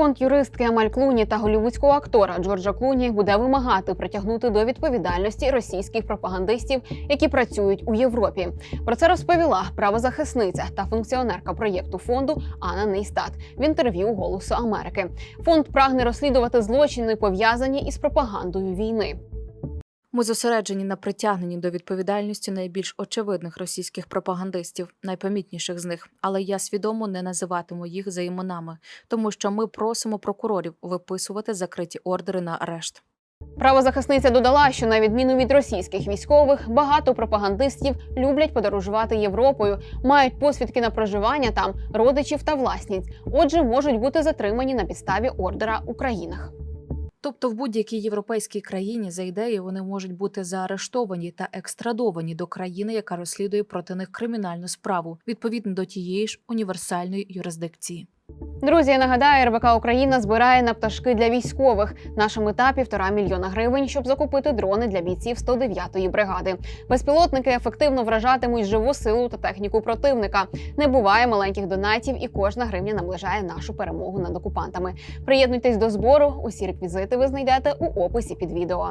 Фонд юристки Амаль Клуні та голівудського актора Джорджа Клуні буде вимагати притягнути до відповідальності російських пропагандистів, які працюють у Європі. Про це розповіла правозахисниця та функціонерка проєкту фонду Анна Нейстат в інтерв'ю Голосу Америки. Фонд прагне розслідувати злочини, пов'язані із пропагандою війни. Ми зосереджені на притягненні до відповідальності найбільш очевидних російських пропагандистів, найпомітніших з них, але я свідомо не називатиму їх за іменами, тому що ми просимо прокурорів виписувати закриті ордери на арешт. Правозахисниця додала, що на відміну від російських військових, багато пропагандистів люблять подорожувати Європою, мають посвідки на проживання там родичів та власниць. Отже, можуть бути затримані на підставі ордера у країнах. Тобто в будь-якій європейській країні за ідеєю вони можуть бути заарештовані та екстрадовані до країни, яка розслідує проти них кримінальну справу, відповідно до тієї ж універсальної юрисдикції. Друзі, я нагадаю, РБК Україна збирає на пташки для військових. Наша мета півтора мільйона гривень, щоб закупити дрони для бійців 109-ї бригади. Безпілотники ефективно вражатимуть живу силу та техніку противника. Не буває маленьких донатів, і кожна гривня наближає нашу перемогу над окупантами. Приєднуйтесь до збору. Усі реквізити ви знайдете у описі під відео.